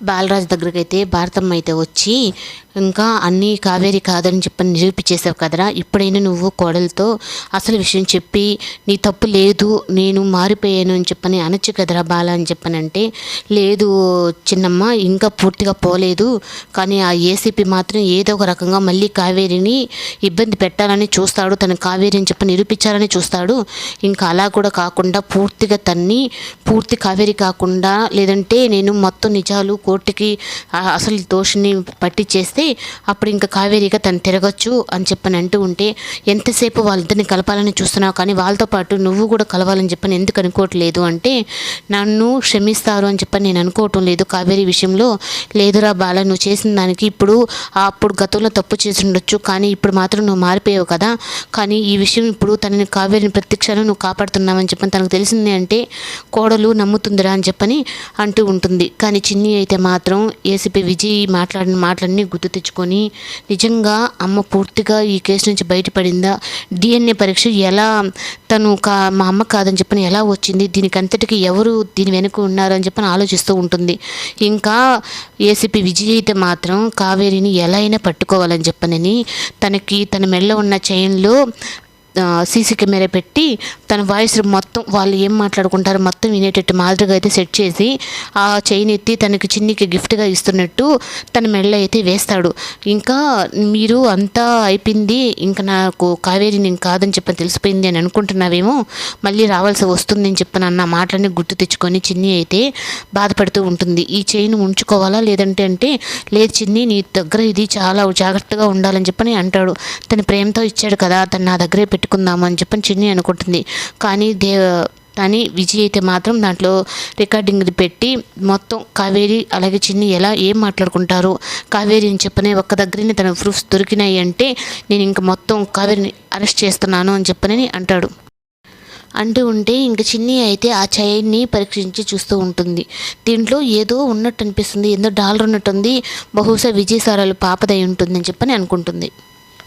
బాలరాజు దగ్గరికి అయితే భారతమ్మ అయితే వచ్చి ఇంకా అన్నీ కావేరి కాదని చెప్పని నిరూపించేసావు కదరా ఇప్పుడైనా నువ్వు కోడలతో అసలు విషయం చెప్పి నీ తప్పు లేదు నేను మారిపోయాను అని చెప్పని అనొచ్చు కదరా బాల అని చెప్పనంటే లేదు చిన్నమ్మ ఇంకా పూర్తిగా పోలేదు కానీ ఆ ఏసీపీ మాత్రం ఏదో ఒక రకంగా మళ్ళీ కావేరిని ఇబ్బంది పెట్టాలని చూస్తాడు తన కావేరి అని చెప్పి నిరూపించాలని చూస్తాడు. ఇంకా అలా కూడా కాకుండా పూర్తిగా తన్ని పూర్తి కావేరి కాకుండా లేదంటే నేను మొత్తం నిజాలు కోర్టుకి అసలు దోషిని పట్టించేస్తే అప్పుడు ఇంకా కావేరిగా తను తిరగచ్చు అని చెప్పని అంటూ ఉంటే ఎంతసేపు వాళ్ళిద్దరిని కలపాలని చూస్తున్నావు? కానీ వాళ్ళతో పాటు నువ్వు కూడా కలవాలని చెప్పని ఎందుకు అనుకోవట్లేదు అంటే నన్ను క్షమిస్తారు అని చెప్పని నేను అనుకోవటం లేదు. కావేరి విషయంలో లేదురా బాల నువ్వు చేసిన దానికి ఇప్పుడు అప్పుడు గతంలో తప్పు చేసి ఉండొచ్చు. కానీ ఇప్పుడు మాత్రం నువ్వు మారిపోయావు కదా. కానీ ఈ విషయం ఇప్పుడు తనని కావేరిని ప్రత్యక్షాలు నువ్వు కాపాడుతున్నావని చెప్పని తనకు తెలిసింది అంటే కోడలు నమ్ముతుందిరా అని చెప్పని అంటూ ఉంటుంది. కానీ చిన్ని అయితే మాత్రం ఏసీపీ విజయ్ మాట్లాడిన మాటలన్నీ గుర్తు తెచ్చుకొని నిజంగా అమ్మ పూర్తిగా ఈ కేసు నుంచి బయటపడిందా? డిఎన్ఏ పరీక్ష ఎలా తను కా మా అమ్మ కాదని చెప్పని ఎలా వచ్చింది? దీనికి అంతటికి ఎవరు దీని వెనుక ఉన్నారని చెప్పని ఆలోచిస్తూ ఉంటుంది. ఇంకా ఏసీపీ విజయ్ అయితే మాత్రం కావేరిని ఎలా అయినా పట్టుకోవాలని చెప్పనని తనకి తన మెడలో ఉన్న చైన్లో సీసీ కెమెరా పెట్టి తన వాయిస్ మొత్తం వాళ్ళు ఏం మాట్లాడుకుంటారో మొత్తం వినేటట్టు మాదిరిగా అయితే సెట్ చేసి ఆ చైన్ ఎత్తి తనకి చిన్నికి గిఫ్ట్గా ఇస్తున్నట్టు తన మెడలో అయితే వేస్తాడు. ఇంకా మీరు అంతా అయిపోయింది ఇంకా నాకు కావేరి నేను కాదని చెప్పని తెలిసిపోయింది అని అనుకుంటున్నావేమో మళ్ళీ రావాల్సి వస్తుంది అని చెప్పని అన్న మాటలన్నీ గుర్తు తెచ్చుకొని చిన్ని అయితే బాధపడుతూ ఉంటుంది. ఈ చైన్ ఉంచుకోవాలా లేదంటే అంటే లేదు చిన్ని నీ దగ్గర ఇది చాలా జాగ్రత్తగా ఉండాలని చెప్పని అంటాడు. తన ప్రేమతో ఇచ్చాడు కదా తను నా దగ్గరే పెట్టి అని చెప్పని చిన్ని అనుకుంటుంది. కానీ దే కానీ విజయ్ అయితే మాత్రం దాంట్లో రికార్డింగ్ పెట్టి మొత్తం కావేరి అలాగే చిన్ని ఎలా ఏం మాట్లాడుకుంటారు? కావేరి అని చెప్పనే ఒక్క దగ్గరనే తన ప్రూఫ్స్ దొరికినాయి అంటే నేను ఇంక మొత్తం కావేరిని అరెస్ట్ చేస్తున్నాను అని చెప్పనని అంటాడు. అంటూ ఉంటే ఇంక చిన్ని అయితే ఆ చైన్ని పరీక్షించి చూస్తూ ఉంటుంది. దీంట్లో ఏదో ఉన్నట్టు అనిపిస్తుంది ఏదో డాలర్ ఉన్నట్టుంది బహుశా విజయసారాలు పాపదై ఉంటుందని చెప్పని అనుకుంటుంది.